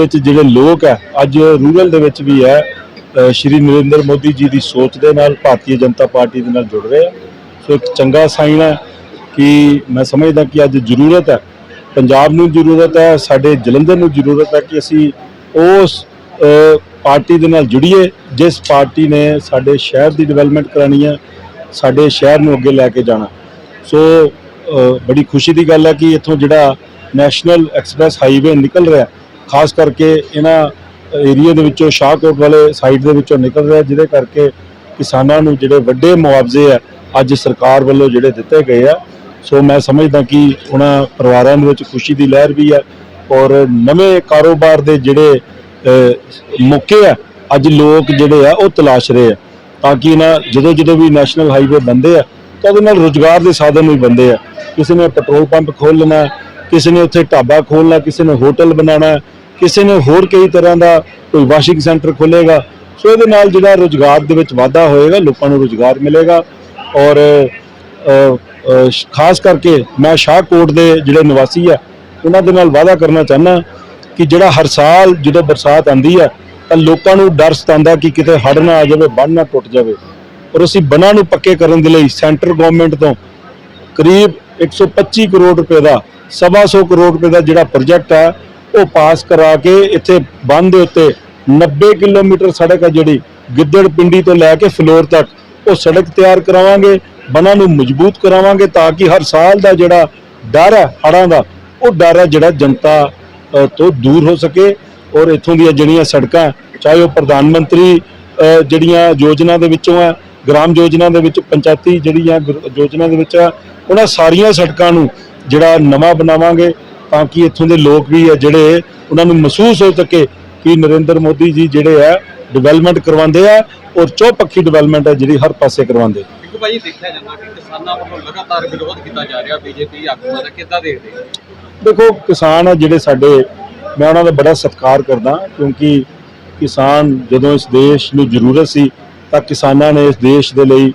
ਵਿੱਚ ਜਿਹੜੇ ਲੋਕ ਹੈ, ਅੱਜ ਰੂਰਲ ਦੇ ਵਿੱਚ ਵੀ ਹੈ ਸ਼੍ਰੀ ਨਰਿੰਦਰ ਮੋਦੀ ਜੀ ਦੀ ਸੋਚ ਦੇ ਨਾਲ ਭਾਰਤੀ ਜਨਤਾ ਪਾਰਟੀ ਦੇ ਨਾਲ ਜੁੜ ਰਹੇ ਆ। ਸੋ ਇੱਕ ਚੰਗਾ ਸਾਈਨ ਹੈ ਕਿ ਮੈਂ ਸਮਝਦਾ ਕਿ ਅੱਜ ਜ਼ਰੂਰਤ ਹੈ, ਪੰਜਾਬ ਨੂੰ ਜ਼ਰੂਰਤ ਹੈ, ਸਾਡੇ ਜਲੰਧਰ ਨੂੰ ਜ਼ਰੂਰਤ ਹੈ ਕਿ ਅਸੀਂ ਉਸ ਪਾਰਟੀ ਦੇ ਨਾਲ ਜੁੜੀਏ, ਜਿਸ ਪਾਰਟੀ ਨੇ ਸਾਡੇ ਸ਼ਹਿਰ ਦੀ ਡਿਵੈਲਪਮੈਂਟ ਕਰਾਣੀ ਹੈ, ਸਾਡੇ ਸ਼ਹਿਰ ਨੂੰ ਅੱਗੇ ਲੈ ਕੇ ਜਾਣਾ। ਸੋ ਬੜੀ ਖੁਸ਼ੀ ਦੀ ਗੱਲ ਹੈ ਕਿ ਇੱਥੋਂ ਜਿਹੜਾ ਨੈਸ਼ਨਲ ਐਕਸਪ੍ਰੈਸ ਹਾਈਵੇ ਨਿਕਲ ਰਿਹਾ ਖਾਸ ਕਰਕੇ ਇਹਨਾਂ ਏਰੀਆ ਦੇ ਵਿੱਚੋਂ ਸ਼ਾਹਕੋਟ ਵਾਲੇ ਸਾਈਡ ਦੇ ਵਿੱਚੋਂ ਨਿਕਲ ਰਿਹਾ, ਜਿਹਦੇ ਕਰਕੇ ਕਿਸਾਨਾਂ ਨੂੰ ਜਿਹੜੇ ਵੱਡੇ ਮੁਆਵਜ਼ੇ ਆ, ਅੱਜ ਸਰਕਾਰ ਵੱਲੋਂ ਜਿਹੜੇ ਦਿੱਤੇ ਗਏ ਆ। ਸੋ ਮੈਂ ਸਮਝਦਾ ਕਿ ਉਹਨਾਂ ਪਰਿਵਾਰਾਂ ਦੇ ਵਿੱਚ ਖੁਸ਼ੀ ਦੀ ਲਹਿਰ ਵੀ ਹੈ ਔਰ ਨਵੇਂ ਕਾਰੋਬਾਰ ਦੇ ਜਿਹੜੇ ਮੌਕੇ ਆ, ਅੱਜ ਲੋਕ ਜਿਹੜੇ ਆ, ਉਹ ਤਲਾਸ਼ ਰਹੇ ਆ ਤਾਂ ਕਿ ਨਾ ਜਦੋਂ ਜਦੋਂ ਵੀ ਨੈਸ਼ਨਲ ਹਾਈਵੇ ਬੰਦੇ ਆ, ਤਾਂ ਉਹਦੇ ਨਾਲ ਰੋਜ਼ਗਾਰ ਦੇ ਸਾਧਨ ਵੀ ਬੰਦੇ ਆ। ਕਿਸੇ ਨੇ ਪੈਟਰੋਲ ਪੰਪ ਖੋਲ੍ਹਣਾ ਕਿਸੇ ਨੇ ਉੱਥੇ ਢਾਬਾ ਖੋਲ੍ਹਣਾ, ਕਿਸੇ ਨੇ ਹੋਟਲ ਬਣਾਉਣਾ, ਕਿਸੇ ਨੇ ਹੋਰ ਕਈ ਤਰ੍ਹਾਂ ਦਾ ਕੋਈ ਵਾਸ਼ਿੰਗ ਸੈਂਟਰ ਖੋਲੇਗਾ ਸੋ ਇਹਦੇ ਨਾਲ ਜਿਹੜਾ ਰੋਜ਼ਗਾਰ ਦੇ ਵਿੱਚ ਵਾਧਾ ਹੋਏਗਾ, ਲੋਕਾਂ ਨੂੰ ਰੋਜ਼ਗਾਰ ਮਿਲੇਗਾ। ਔਰ ਖਾਸ ਕਰਕੇ ਮੈਂ ਸ਼ਾਹਕੋਟ ਦੇ ਜਿਹੜੇ ਨਿਵਾਸੀ ਆ, ਉਹਨਾਂ ਦੇ ਨਾਲ ਵਾਅਦਾ ਕਰਨਾ ਚਾਹੁੰਦਾ ਕਿ ਜਿਹੜਾ ਹਰ ਸਾਲ ਜਦੋਂ ਬਰਸਾਤ ਆਂਦੀ ਆ, ਤਾਂ ਲੋਕਾਂ ਨੂੰ ਡਰ ਸਤਾਉਂਦਾ ਕਿ ਕਿਤੇ ਹੜ੍ਹ ਨਾ ਆ ਜਾਵੇ, ਬੰਨ ਨਾ ਟੁੱਟ ਜਾਵੇ। ਔਰ ਅਸੀਂ ਬੰਨਾਂ ਨੂੰ ਪੱਕੇ ਕਰਨ ਦੇ ਲਈ ਸੈਂਟਰ ਗਵਰਨਮੈਂਟ ਤੋਂ ਕਰੀਬ 125 ਕਰੋੜ ਰੁਪਏ ਦਾ ਸਵਾ ਸੌ ਕਰੋੜ ਰੁਪਏ ਦਾ ਜਿਹੜਾ ਪ੍ਰੋਜੈਕਟ ਹੈ, ਉਹ ਪਾਸ ਕਰਾ ਕੇ ਇੱਥੇ ਬੰਦ ਦੇ ਉੱਤੇ 90 ਕਿਲੋਮੀਟਰ ਸੜਕ ਹੈ ਜਿਹੜੀ, ਗਿੱਦੜ ਪਿੰਡੀ ਤੋਂ ਲੈ ਕੇ ਫਲੋਰ ਤੱਕ, ਉਹ ਸੜਕ ਤਿਆਰ ਕਰਾਵਾਂਗੇ, ਬੰਨਾਂ ਨੂੰ ਮਜ਼ਬੂਤ ਕਰਾਵਾਂਗੇ ਤਾਂ ਕਿ ਹਰ ਸਾਲ ਦਾ ਜਿਹੜਾ ਡਰ ਹੈ, ਹੜ੍ਹਾਂ ਦਾ, ਉਹ ਡਰ ਹੈ ਜਿਹੜਾ ਜਨਤਾ ਤੋਂ ਦੂਰ ਹੋ ਸਕੇ ਔਰ ਇੱਥੋਂ ਦੀਆਂ ਜਿਹੜੀਆਂ ਸੜਕਾਂ, ਚਾਹੇ ਉਹ ਪ੍ਰਧਾਨ ਮੰਤਰੀ ਜਿਹੜੀਆਂ ਯੋਜਨਾ ਦੇ ਵਿੱਚੋਂ ਹੈ, ਗ੍ਰਾਮ ਯੋਜਨਾ ਦੇ ਵਿੱਚ, ਪੰਚਾਇਤੀ ਜਿਹੜੀਆਂ ਗ੍ਰ- ਯੋਜਨਾ ਦੇ ਵਿੱਚ ਉਹਨਾਂ ਸਾਰੀਆਂ ਸੜਕਾਂ ਨੂੰ ਜਿਹੜਾ ਨਵਾਂ ਬਣਾਵਾਂਗੇ ਤਾਂ ਕਿ ਇੱਥੋਂ ਦੇ ਲੋਕ ਵੀ ਆ ਜਿਹੜੇ ਉਹਨਾਂ ਨੂੰ ਮਹਿਸੂਸ ਹੋ ਸਕੇ ਕਿ ਨਰਿੰਦਰ ਮੋਦੀ ਜੀ ਜਿਹੜੇ ਆ ਡਿਵੈਲਪਮੈਂਟ ਕਰਵਾਉਂਦੇ ਆ ਔਰ ਚੌਪੱਖੀ ਡਿਵੈਲਪਮੈਂਟ ਹੈ ਜਿਹੜੀ ਹਰ ਪਾਸੇ ਕਰਵਾਉਂਦੇ ਦੇਖੋ ਭਾਈ ਦੇਖਿਆ ਜਾਂਦਾ ਕਿ ਕਿਸਾਨਾਂ ਵੱਲੋਂ ਲਗਾਤਾਰ ਵਿਰੋਧ ਕੀਤਾ ਜਾ ਰਿਹਾ ਬੀਜੇਪੀ ਆਗੂਆਂ ਦਾ ਕਿੱਦਾਂ ਦੇਖਦੇ ਹੋ? ਦੇਖੋ ਕਿਸਾਨ ਆ ਜਿਹੜੇ ਸਾਡੇ ਮੈਂ ਉਹਨਾਂ ਦਾ ਬੜਾ ਸਤਿਕਾਰ ਕਰਦਾ ਕਿਉਂਕਿ ਕਿਸਾਨ ਜਦੋਂ ਇਸ ਦੇਸ਼ ਨੂੰ ਜ਼ਰੂਰਤ ਸੀ ਤਾਂ ਕਿਸਾਨਾਂ ਨੇ ਇਸ ਦੇਸ਼ ਦੇ ਲਈ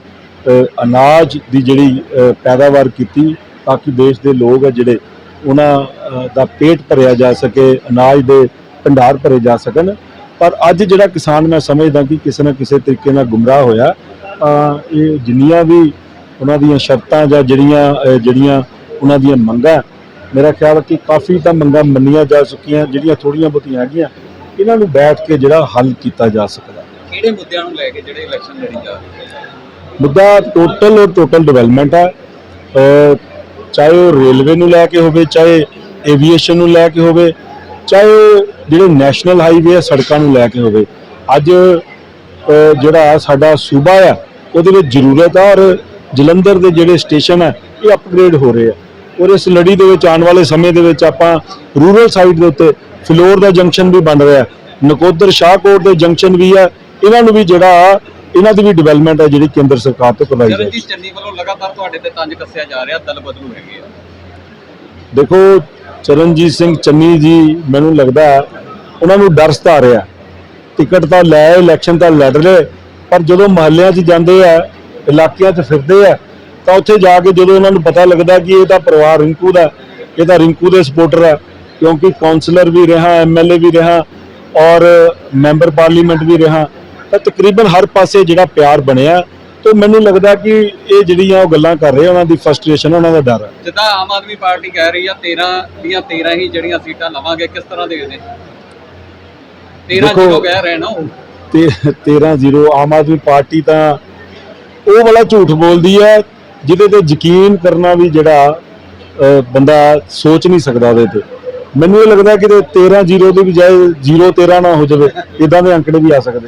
ਅਨਾਜ ਦੀ ਜਿਹੜੀ ਪੈਦਾਵਾਰ ਕੀਤੀ ਤਾਂ ਕਿ ਦੇਸ਼ ਦੇ ਲੋਕ ਆ ਜਿਹੜੇ ਉਹਨਾਂ ਦਾ ਪੇਟ ਭਰਿਆ ਜਾ ਸਕੇ ਅਨਾਜ ਦੇ ਭੰਡਾਰ ਭਰੇ ਜਾ ਸਕਣ। ਪਰ ਅੱਜ ਜਿਹੜਾ ਕਿਸਾਨ ਮੈਂ ਸਮਝਦਾ ਕਿ ਕਿਸੇ ਨਾ ਕਿਸੇ ਤਰੀਕੇ ਨਾਲ ਗੁੰਮਰਾਹ ਹੋਇਆ ਤਾਂ ਇਹ ਜਿੰਨੀਆਂ ਵੀ ਉਹਨਾਂ ਦੀਆਂ ਸ਼ਰਤਾਂ ਜਾਂ ਜਿਹੜੀਆਂ ਜਿਹੜੀਆਂ ਉਹਨਾਂ ਦੀਆਂ ਮੰਗਾਂ ਮੇਰਾ ਖਿਆਲ ਹੈ ਕਿ ਕਾਫੀ ਤਾਂ ਮੰਗਾਂ ਮੰਨੀਆਂ ਜਾ ਚੁੱਕੀਆਂ ਜਿਹੜੀਆਂ ਥੋੜੀਆਂ ਬਹੁਤੀਆਂ ਹੈਗੀਆਂ ਇਹਨਾਂ ਨੂੰ ਬੈਠ ਕੇ ਜਿਹੜਾ ਹੱਲ ਕੀਤਾ ਜਾ ਸਕਦਾ। ਕਿਹੜੇ ਮੁੱਦਿਆਂ ਨੂੰ ਲੈ ਕੇ ਜਿਹੜੇ ਇਲੈਕਸ਼ਨ ਲੜੀ ਜਾ ਰਹੇ ਨੇ? ਮੁੱਦਾ ਟੋਟਲ ਔਰ ਟੋਟਲ ਡਿਵੈਲਪਮੈਂਟ ਹੈ ਚਾਹੇ ਉਹ ਰੇਲਵੇ ਨੂੰ ਲੈ ਕੇ ਹੋਵੇ, ਚਾਹੇ ਏਵੀਏਸ਼ਨ ਨੂੰ ਲੈ ਕੇ ਹੋਵੇ, ਚਾਹੇ ਉਹ ਜਿਹੜੇ ਨੈਸ਼ਨਲ ਹਾਈਵੇ ਆ, ਸੜਕਾਂ ਨੂੰ ਲੈ ਕੇ ਹੋਵੇ। ਅੱਜ ਜਿਹੜਾ ਸਾਡਾ ਸੂਬਾ ਆ, ਉਹਦੇ ਵਿੱਚ ਜ਼ਰੂਰਤ ਆ ਔਰ ਜਲੰਧਰ ਦੇ ਜਿਹੜੇ ਸਟੇਸ਼ਨ ਆ, ਇਹ ਅਪਗ੍ਰੇਡ ਹੋ ਰਹੇ ਆ। ਔਰ ਇਸ ਲੜੀ ਦੇ ਵਿੱਚ ਆਉਣ ਵਾਲੇ ਸਮੇਂ ਦੇ ਵਿੱਚ ਆਪਾਂ ਰੂਰਲ ਸਾਈਡ ਦੇ ਉੱਤੇ ਫਲੋਰ ਦਾ ਜੰਕਸ਼ਨ ਵੀ ਬਣ ਰਿਹਾ। ਨਕੋਦਰ ਸ਼ਾਹਕੋਟ ਦੇ ਜੰਕਸ਼ਨ ਵੀ ਆ। ਇਹਨਾਂ ਨੂੰ ਵੀ ਜਿਹੜਾ ਇਹਨਾਂ ਦੀ ਵੀ ਡਿਵੈਲਪਮੈਂਟ ਹੈ ਜਿਹੜੀ ਕੇਂਦਰ ਸਰਕਾਰ ਤੋਂ ਕਰਵਾਈ ਜਾਏ ਚਰਨਜੀਤ ਚੰਨੀ ਵੱਲੋਂ ਲਗਾਤਾਰ ਤੁਹਾਡੇ ਤੇ ਤੰਜ ਕੱਸਿਆ ਜਾ ਰਿਹਾ ਦਲ ਬਦਲੂ ਹੈਗੇ ਆ। ਦੇਖੋ ਚਰਨਜੀਤ ਸਿੰਘ ਚੰਨੀ ਜੀ ਮੈਨੂੰ ਲੱਗਦਾ ਹੈ, ਉਹਨਾਂ ਨੂੰ ਡਰ ਸਤਾ ਰਿਹਾ ਟਿਕਟ ਤਾਂ ਲੈ ਇਲੈਕਸ਼ਨ ਤਾਂ ਲੜ ਰਹੇ ਪਰ ਜਦੋਂ ਮਹੱਲਿਆਂ 'ਚ ਜਾਂਦੇ ਆ ਇਲਾਕਿਆਂ 'ਚ ਫਿਰਦੇ ਆ ਤਾਂ ਉੱਥੇ ਜਾ ਕੇ ਜਦੋਂ ਉਹਨਾਂ ਨੂੰ ਪਤਾ ਲੱਗਦਾ ਕਿ ਇਹ ਤਾਂ ਪਰਿਵਾਰ ਰਿੰਕੂ ਦਾ ਇਹ ਤਾਂ ਰਿੰਕੂ ਦੇ ਸਪੋਰਟਰ ਆ ਕਿਉਂਕਿ ਕਾਉਂਸਲਰ ਵੀ ਰਿਹਾ ਐਮਐਲਏ ਵੀ ਰਿਹਾ ਔਰ ਮੈਂਬਰ ਪਾਰਲੀਮੈਂਟ ਵੀ ਰਿਹਾ ਤਾਂ ਤਕਰੀਬਨ ਹਰ ਪਾਸੇ ਜਿਹੜਾ ਪਿਆਰ ਬਣਿਆ ਤਾਂ ਮੈਨੂੰ ਲੱਗਦਾ ਕਿ ਇਹ ਜਿਹੜੀਆਂ ਉਹ ਗੱਲਾਂ ਕਰ ਰਹੇ ਉਹਨਾਂ ਦੀ ਫਰਸਟ੍ਰੇਸ਼ਨ ਉਹਨਾਂ ਦਾ ਡਰ ਹੈ ਜਿੱਦਾਂ ਆਮ ਆਦਮੀ ਪਾਰਟੀ ਕਹਿ ਰਹੀ ਆ 13 ਦੀਆਂ 13 ਹੀ ਜਿਹੜੀਆਂ ਸੀਟਾਂ ਲਵਾਂਗੇ ਕਿਸ ਤਰ੍ਹਾਂ ਦੇਖਦੇ 13 ਦੇਖੋ- ਜਿਹੋ ਕਹਿ ਰਹੇ ਨਾ ਉਹ। ਤੇ 13-0 ਆਮ ਆਦਮੀ ਪਾਰਟੀ ਤਾਂ ਉਹ ਵਾਲਾ ਝੂਠ ਬੋਲਦੀ ਹੈ ਜਿਹਦੇ ਤੇ ਯਕੀਨ ਕਰਨਾ ਵੀ ਜਿਹੜਾ ਬੰਦਾ ਸੋਚ ਨਹੀਂ ਸਕਦਾ ਉਹਦੇ ਤੇ। ਮੈਨੂੰ ਇਹ ਲੱਗਦਾ ਕਿ 13-0 ਦੇ ਬਜਾਏ 0-13 ਨਾ ਹੋ ਜਾਵੇ ਇਦਾਂ ਦੇ ਅੰਕੜੇ ਵੀ ਆ ਸਕਦੇ।